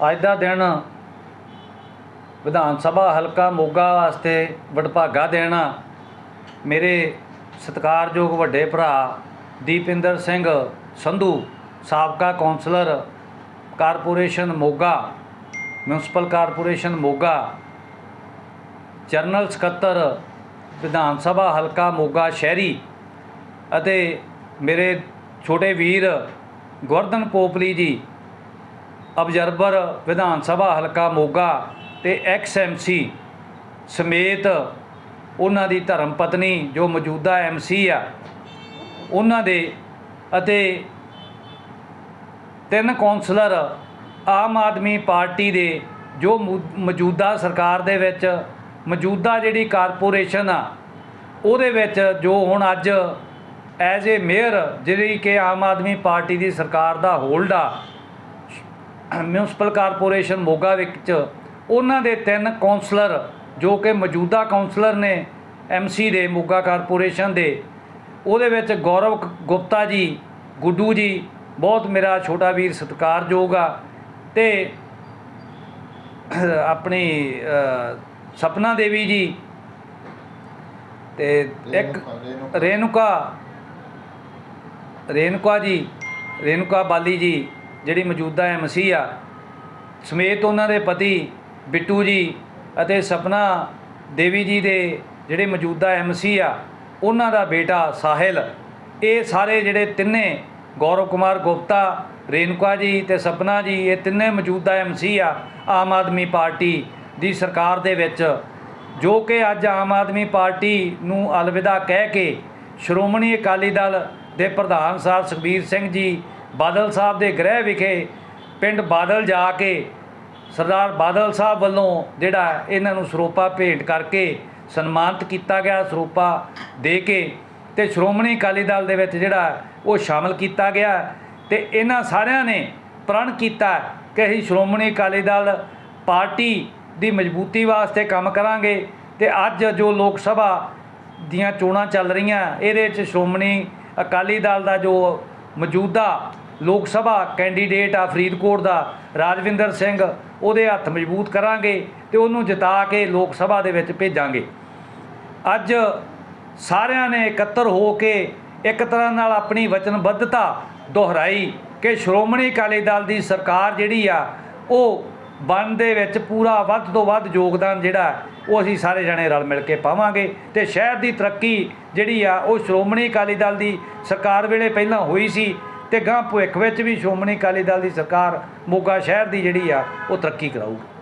ਅੱਜ ਦਾ ਦਿਨ ਵਿਧਾਨ ਸਭਾ ਹਲਕਾ ਮੋਗਾ ਵਾਸਤੇ ਵਡਭਾਗਾ ਦੇਣਾ ਮੇਰੇ ਸਤਿਕਾਰਯੋਗ ਵੱਡੇ ਭਰਾ ਦੀਪਿੰਦਰ ਸਿੰਘ ਸੰਧੂ, ਸਾਬਕਾ councillor corporation Moga municipal corporation Moga, general ਸਕੱਤਰ ਵਿਧਾਨ ਸਭਾ ਹਲਕਾ ਮੋਗਾ ਸ਼ਹਿਰੀ ਅਤੇ ਮੇਰੇ ਛੋਟੇ ਵੀਰ ਗੁਰਦਨ ਪੋਪਲੀ ਜੀ ਅਬਜ਼ਰਵਰ ਵਿਧਾਨ ਸਭਾ ਹਲਕਾ ਮੋਗਾ ਤੇ ਐਕਸ ਐਮਸੀ ਸਮੇਤ ਉਹਨਾਂ ਦੀ ਧਰਮ ਪਤਨੀ ਜੋ ਮੌਜੂਦਾ ਐਮਸੀ ਆ, ਉਹਨਾਂ ਦੇ ਅਤੇ ਤਿੰਨ ਕੌਂਸਲਰ ਆਮ ਆਦਮੀ ਪਾਰਟੀ ਦੇ ਜੋ ਮੌਜੂਦਾ ਸਰਕਾਰ ਦੇ ਵਿੱਚ ਮੌਜੂਦਾ ਜਿਹੜੀ ਕਾਰਪੋਰੇਸ਼ਨ ਆ, ਉਹਦੇ ਵਿੱਚ ਜੋ ਹੁਣ ਅੱਜ ਐਜ਼ ਏ ਮੇਅਰ ਜਿਹੜੀ ਕਿ ਆਮ ਆਦਮੀ ਪਾਰਟੀ ਦੀ ਸਰਕਾਰ ਦਾ ਹੋਲਡ ਆ ਮਿਊਨਿਸਪਲ ਕਾਰਪੋਰੇਸ਼ਨ ਮੋਗਾ ਵਿੱਚ ਉਹਨਾਂ ਦੇ ਤਿੰਨ ਕੌਂਸਲਰ ਜੋ ਕਿ ਮੌਜੂਦਾ ਕੌਂਸਲਰ ਨੇ ਐਮਸੀ ਦੇ, ਮੋਗਾ ਕਾਰਪੋਰੇਸ਼ਨ ਦੇ। ਉਹਦੇ ਵਿੱਚ ਗੌਰਵ ਗੁਪਤਾ ਜੀ, ਗੁੱਡੂ ਜੀ, ਬਹੁਤ ਮੇਰਾ ਛੋਟਾ ਵੀਰ ਸਤਿਕਾਰਯੋਗ ਆ ਤੇ ਆਪਣੀ ਸਪਨਾ ਦੇਵੀ ਜੀ ਤੇ ਇੱਕ ਰੇਨੁਕਾ ਰੇਨੁਕਾ ਜੀ ਰੇਨੁਕਾ ਬਾਲੀ ਜੀ। ਜਿਹੜੀ ਮੌਜੂਦਾ ਐਮਸੀ ਆ, ਸਮੇਤ ਉਹਨਾਂ ਦੇ ਪਤੀ ਬਿੱਟੂ ਜੀ ਅਤੇ ਸਪਨਾ ਦੇਵੀ ਜੀ ਦੇ ਜਿਹੜੇ ਮੌਜੂਦਾ ਐਮਸੀ ਆ, ਉਹਨਾਂ ਦਾ ਬੇਟਾ ਸਾਹਿਲ। ਇਹ ਸਾਰੇ ਜਿਹੜੇ ਤਿੰਨੇ ਗੌਰਵ ਕੁਮਾਰ ਗੁਪਤਾ ਰੇਨੁਕਾ ਜੀ ਤੇ ਸਪਨਾ ਜੀ, ਇਹ ਤਿੰਨੇ ਮੌਜੂਦਾ ਐਮਸੀ ਆ, ਆਮ ਆਦਮੀ ਪਾਰਟੀ ਦੀ ਸਰਕਾਰ ਦੇ ਵਿੱਚ, ਜੋ ਕਿ ਅੱਜ ਆਮ ਆਦਮੀ ਪਾਰਟੀ ਨੂੰ ਅਲਵਿਦਾ ਕਹਿ ਕੇ ਸ਼੍ਰੋਮਣੀ ਅਕਾਲੀ ਦਲ ਦੇ ਪ੍ਰਧਾਨ ਸਾਹਿਬ ਸੁਖਬੀਰ ਸਿੰਘ ਜੀ ਬਾਦਲ ਸਾਹਿਬ ਦੇ ਗ੍ਰਹਿ ਵਿਖੇ ਪਿੰਡ ਬਾਦਲ ਜਾ ਕੇ ਸਰਦਾਰ ਬਾਦਲ ਸਾਹਿਬ ਵੱਲੋਂ ਜਿਹੜਾ ਇਹਨਾਂ ਨੂੰ ਸਰੋਪਾ ਭੇਟ ਕਰਕੇ ਸਨਮਾਨਿਤ ਕੀਤਾ ਗਿਆ, ਸਰੋਪਾ ਦੇ ਕੇ ਤੇ ਸ਼੍ਰੋਮਣੀ ਅਕਾਲੀ ਦਲ ਦੇ ਵਿੱਚ ਜਿਹੜਾ ਉਹ ਸ਼ਾਮਲ ਕੀਤਾ ਗਿਆ ਤੇ ਇਹਨਾਂ ਸਾਰਿਆਂ ਨੇ ਪ੍ਰਣ ਕੀਤਾ ਕਿ ਅਸੀਂ ਸ਼੍ਰੋਮਣੀ ਅਕਾਲੀ ਦਲ ਪਾਰਟੀ ਦੀ ਮਜ਼ਬੂਤੀ ਵਾਸਤੇ ਕੰਮ ਕਰਾਂਗੇ ਤੇ ਅੱਜ ਜੋ ਲੋਕ ਸਭਾ ਦੀਆਂ ਚੋਣਾਂ ਚੱਲ ਰਹੀਆਂ, ਇਹਦੇ ਵਿੱਚ ਸ਼੍ਰੋਮਣੀ ਅਕਾਲੀ ਦਲ ਦਾ ਜੋ ਮੌਜੂਦਾ ਲੋਕ ਸਭਾ ਕੈਂਡੀਡੇਟ ਆ ਫਰੀਦਕੋਟ ਦਾ, ਰਾਜਵਿੰਦਰ ਸਿੰਘ, ਉਹਦੇ ਹੱਥ ਮਜ਼ਬੂਤ ਕਰਾਂਗੇ ਤੇ ਉਹਨੂੰ ਜਿਤਾ ਕੇ ਲੋਕ ਸਭਾ ਦੇ ਵਿੱਚ ਭੇਜਾਂਗੇ। ਅੱਜ ਸਾਰਿਆਂ ਨੇ ਇਕੱਤਰ ਹੋ ਕੇ ਇੱਕ ਤਰ੍ਹਾਂ ਨਾਲ ਆਪਣੀ ਵਚਨਬੱਧਤਾ ਦੁਹਰਾਈ ਕਿ ਸ਼੍ਰੋਮਣੀ ਅਕਾਲੀ ਦਲ ਦੀ ਸਰਕਾਰ ਜਿਹੜੀ ਆ, ਉਹ ਬਣ ਦੇ ਵਿੱਚ ਪੂਰਾ ਵੱਧ ਤੋਂ ਵੱਧ ਯੋਗਦਾਨ ਜਿਹੜਾ, ਉਹ ਅਸੀਂ ਸਾਰੇ ਜਣੇ ਰਲ ਮਿਲ ਕੇ ਪਾਵਾਂਗੇ ਤੇ ਸ਼ਹਿਰ ਦੀ ਤਰੱਕੀ ਜਿਹੜੀ ਆ, ਉਹ ਸ਼੍ਰੋਮਣੀ ਅਕਾਲੀ ਦਲ ਦੀ ਸਰਕਾਰ ਵੇਲੇ ਪਹਿਲਾਂ ਹੋਈ ਸੀ। ਤੇ ਗਾਂ ਭਵਿੱਖ ਵਿੱਚ ਵੀ ਸ਼੍ਰੋਮਣੀ ਅਕਾਲੀ ਦਲ ਦੀ ਸਰਕਾਰ ਮੋਗਾ ਸ਼ਹਿਰ ਦੀ ਜਿਹੜੀ ਆ, ਉਹ ਤਰੱਕੀ ਕਰਾਊਗੀ।